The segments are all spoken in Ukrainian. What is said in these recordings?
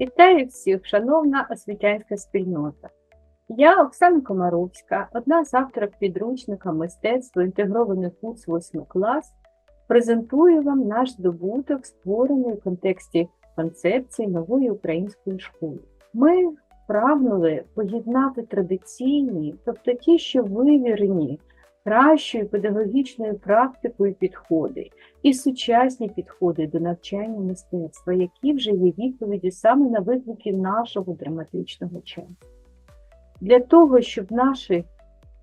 Вітаю всіх, шановна освітянська спільнота. Я Оксана Комаровська, одна з авторок підручника мистецтво інтегрований курс 8 клас, презентую вам наш здобуток, створений в контексті концепції нової української школи. Ми прагнули поєднати традиційні, тобто ті, що вивірені кращою педагогічною практикою підходи і сучасні підходи до навчання мистецтва, які вже є відповіді саме на виклики нашого драматичного часу. Для того, щоб наші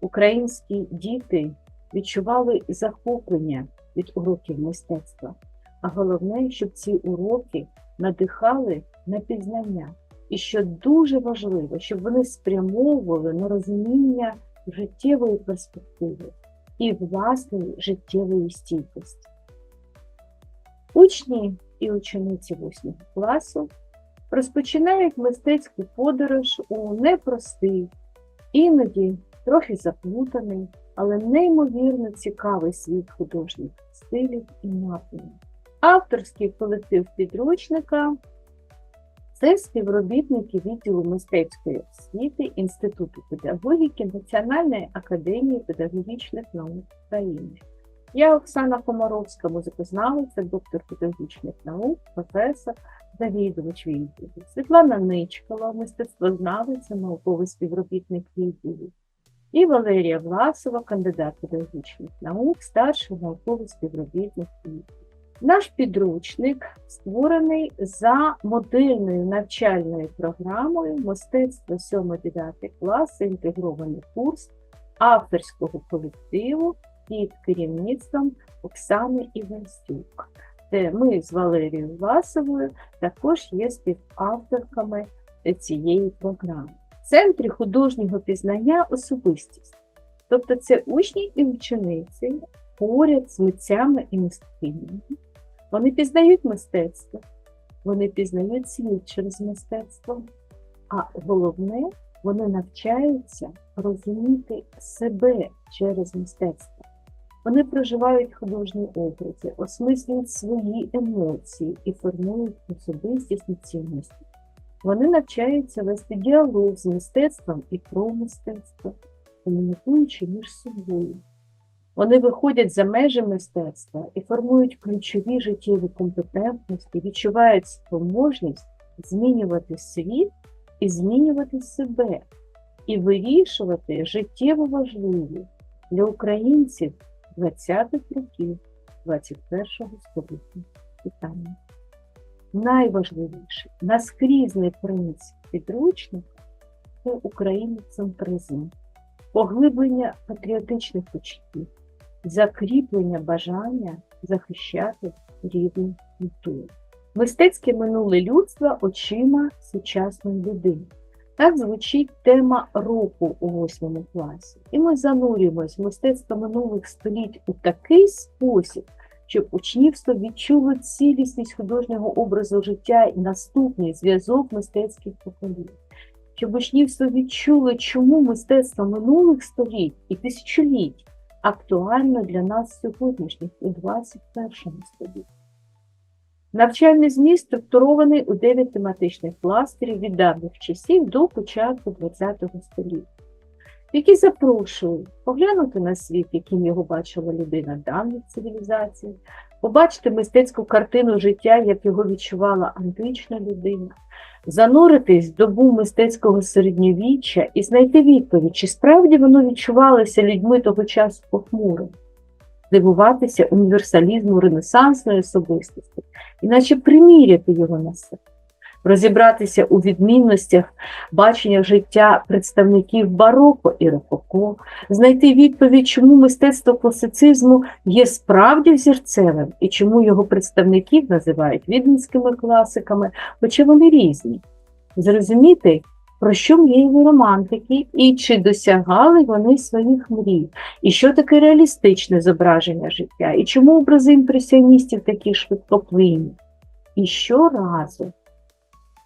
українські діти відчували захоплення від уроків мистецтва, а головне, щоб ці уроки надихали на пізнання. І що дуже важливо, щоб вони спрямовували на розуміння життєвої перспективи і власної життєвої стійкості. Учні і учениці 8 класу розпочинають мистецьку подорож у непростий, іноді трохи заплутаний, але неймовірно цікавий світ художніх стилів і напрямів. Авторський колектив підручника це співробітники відділу мистецької освіти Інституту педагогіки Національної академії педагогічних наук України. Я Оксана Комаровська, музикознавиця, доктор педагогічних наук, професор, завідувач відділу. Світлана Ничкова, мистецтвознавиця, науковий співробітник відділу. І Валерія Власова, кандидат педагогічних наук, старший науковий співробітник відділу. Наш підручник створений за модельною навчальною програмою мистецтво 7-9 класи, інтегрований курс авторського колективу під керівництвом Оксани Іванстюк. Де ми з Валерією Власовою також є співавторками цієї програми. В центрі художнього пізнання особистість. Тобто це учні і учениці поряд з митцями і мисткинями. Вони пізнають мистецтво, вони пізнають світ через мистецтво, а головне, вони навчаються розуміти себе через мистецтво. Вони проживають художні образи, осмислюють свої емоції і формують особистісні цінності. Вони навчаються вести діалог з мистецтвом і про мистецтво, комунікуючи між собою. Вони виходять за межі мистецтва і формують ключові життєві компетентності, відчувають спроможність змінювати світ і змінювати себе, і вирішувати життєво важливі для українців 20-х років 21-го століття питання. Найважливіший, наскрізний принцип підручника це україноцентризм, поглиблення патріотичних почуттів закріплення бажання захищати рідну культуру. Мистецьке минуле людства очима сучасної людини. Так звучить тема року у восьмому класі. І ми занурюємось в мистецтво минулих століть у такий спосіб, щоб учнівство відчуло цілісність художнього образу життя і наступний зв'язок мистецьких поколінь. Щоб учнівство відчуло, чому мистецтво минулих століть і тисячоліть актуально для нас сьогоднішніх у 21 столітті. Навчальний зміст структурований у 9 тематичних кластерів від давніх часів до початку ХХ століття, які запрошують поглянути на світ, яким його бачила людина давніх цивілізацій, побачити мистецьку картину життя, як його відчувала антична людина, зануритись в добу мистецького середньовіччя і знайти відповідь, чи справді воно відчувалося людьми того часу похмуро, дивуватися універсалізму ренесансної особистості, іначе приміряти його на себе розібратися у відмінностях бачення життя представників бароко і рококо, знайти відповідь, чому мистецтво класицизму є справді взірцевим і чому його представників називають віденськими класиками, хоча вони різні. Зрозуміти, про що мріяли романтики і чи досягали вони своїх мрій, і що таке реалістичне зображення життя, і чому образи імпресіоністів такі швидкоплинні. І щоразу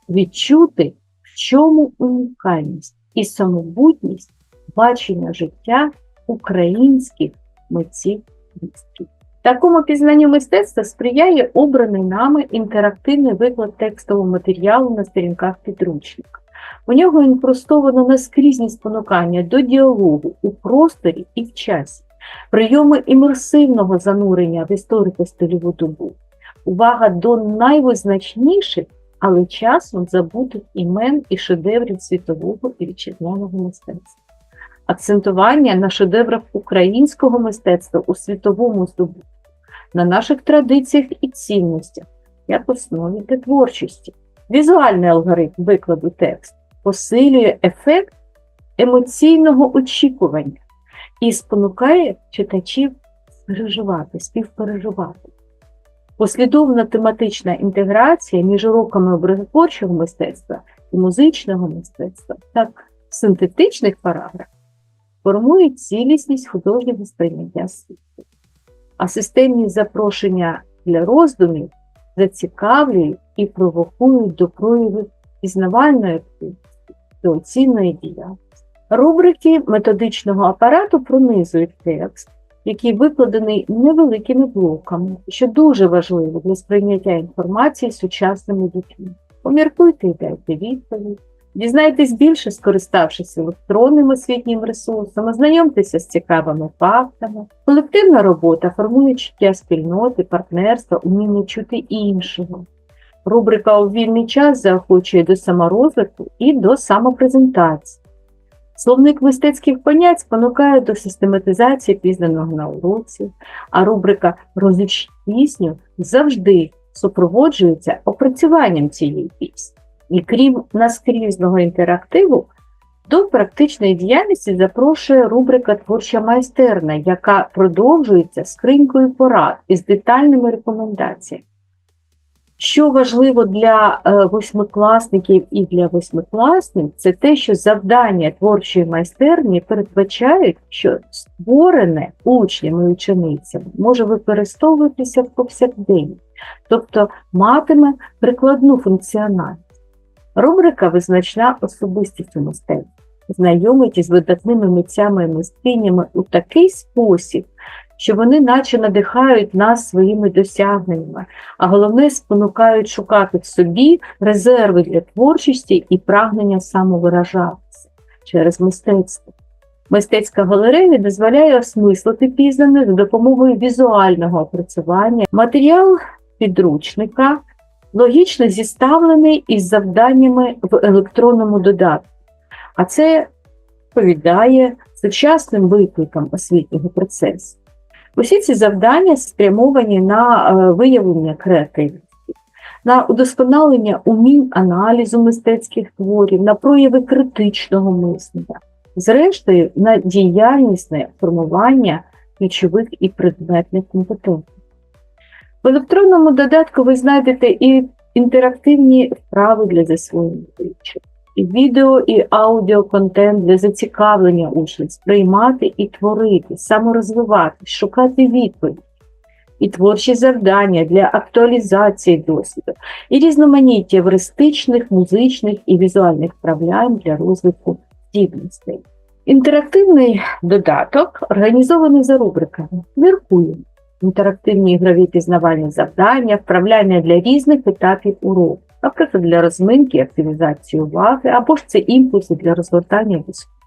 відчути, в чому унікальність і самобутність бачення життя українських митців мистків. Такому пізнанню мистецтва сприяє обраний нами інтерактивний виклад текстового матеріалу на сторінках підручника. У нього інкрустовано наскрізні спонукання до діалогу у просторі і в часі, прийоми імерсивного занурення в історико-стильову добу, увага до найвизначніших, але часом забутих імен і шедеврів світового і вітчизняного мистецтва. Акцентування на шедеврах українського мистецтва у світовому здобутку, на наших традиціях і цінностях, як основі для творчості. Візуальний алгоритм викладу тексту посилює ефект емоційного очікування і спонукає читачів переживати, співпереживати. Послідовна тематична інтеграція між уроками образотворчого мистецтва і музичного мистецтва, так синтетичних параграфів, формує цілісність художнього сприйняття світу. А системні запрошення для роздумів зацікавлюють і провокують до проявів пізнавальної активності, до оцінної діяльності. Рубрики методичного апарату пронизують текст, який викладений невеликими блоками, що дуже важливо для сприйняття інформації сучасними дітьми. Поміркуйте і дайте відповідь. Дізнайтесь більше, скориставшись електронним освітнім ресурсом, ознайомтеся з цікавими фактами. Колективна робота формує чуття спільноти, партнерства, уміння чути іншого. Рубрика у вільний час заохочує до саморозвитку і до самопрезентації. Словник мистецьких понять спонукає до систематизації пізнаного на уроці, а рубрика Розуч пісню завжди супроводжується опрацюванням цієї пісні. І крім наскрізного інтерактиву, до практичної діяльності запрошує рубрика Творча майстерна, яка продовжується скринькою порад із детальними рекомендаціями. Що важливо для е, восьмикласників і для восьмикласниць, це те, що завдання творчої майстерні передбачають, що створене учнями і ученицями може використовуватися в повсякденні, тобто матиме прикладну функціональність. Рубрика Визначна особистість у мистецтві знайомить із видатними митцями і мисткинями у такий спосіб, що вони наче надихають нас своїми досягненнями, а головне спонукають шукати в собі резерви для творчості і прагнення самовиражатися через мистецтво. Мистецька галерея дозволяє осмислити пізнане за допомогою візуального опрацювання. Матеріал підручника логічно зіставлений із завданнями в електронному додатку, а це відповідає сучасним викликам освітнього процесу. Усі ці завдання спрямовані на е, виявлення креативності, на удосконалення умінь аналізу мистецьких творів, на прояви критичного мислення, зрештою, на діяльнісне формування ключових і предметних компетенцій. В електронному додатку ви знайдете і інтерактивні вправи для засвоєння вивчення, і відео і аудіоконтент для зацікавлення учнів, сприймати і творити, саморозвиватись, шукати відповідь, і творчі завдання для актуалізації досвіду, і різноманіття евристичних, музичних і візуальних вправлянь для розвитку здібностей. Інтерактивний додаток організований за рубриками. Міркуємо інтерактивні ігрові пізнавальні завдання, вправляння для різних етапів уроку, наприклад, для розминки, активізації уваги, або ж це імпульси для розгортання дискусії.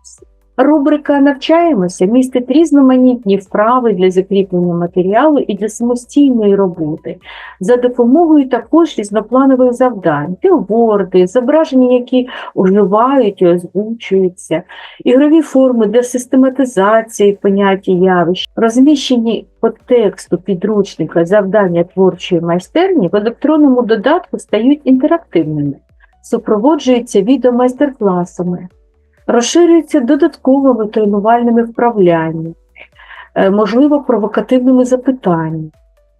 Рубрика Навчаємося містить різноманітні вправи для закріплення матеріалу і для самостійної роботи, за допомогою також різнопланових завдань, білборди, зображення, які уживають і озвучуються, ігрові форми для систематизації поняття явищ, розміщені по тексту підручника завдання творчої майстерні в електронному додатку стають інтерактивними, супроводжуються відеомайстер-класами розширюється додатковими тренувальними вправляннями, е, можливо, провокативними запитаннями.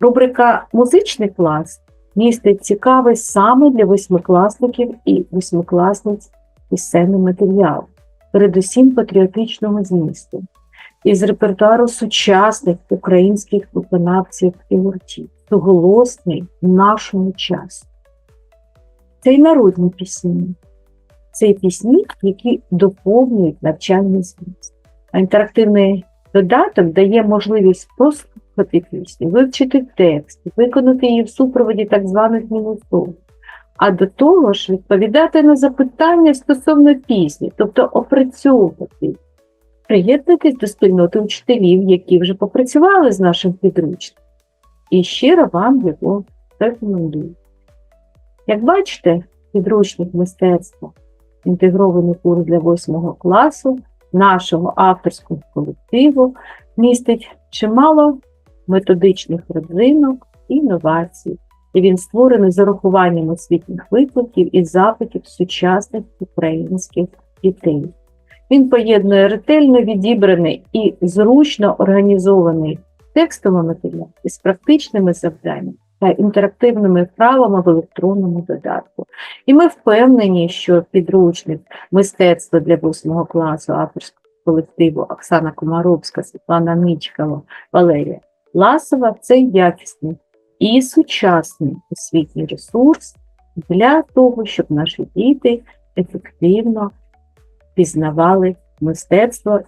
Рубрика Музичний клас містить цікавий саме для восьмикласників і восьмикласниць пісенний матеріал, передусім патріотичного змісту, із репертуару сучасних українських виконавців і гуртів, суголосний нашому часу. Це й народні пісні. Це пісні, які доповнюють навчальний зміст. А інтерактивний додаток дає можливість пісні, вивчити текст, виконати її в супроводі так званих мінусов. А до того ж відповідати на запитання стосовно пісні, тобто опрацьовувати. Приєднуйтесь до спільноти учителів, які вже попрацювали з нашим підручником. І щиро вам його рекомендую. Як бачите, підручник мистецтва інтегрований курс для 8 класу нашого авторського колективу містить чимало методичних родзинок і інновацій. І він створений з урахуванням освітніх викликів і запитів сучасних українських дітей. Він поєднує ретельно відібраний і зручно організований текстовий матеріал із практичними завданнями та інтерактивними вправами в електронному додатку. І ми впевнені, що підручник мистецтва для 8 класу авторського колективу Оксана Комаровська, Світлана Ничкова, Валерія Ласова це якісний і сучасний освітній ресурс для того, щоб наші діти ефективно пізнавали мистецтво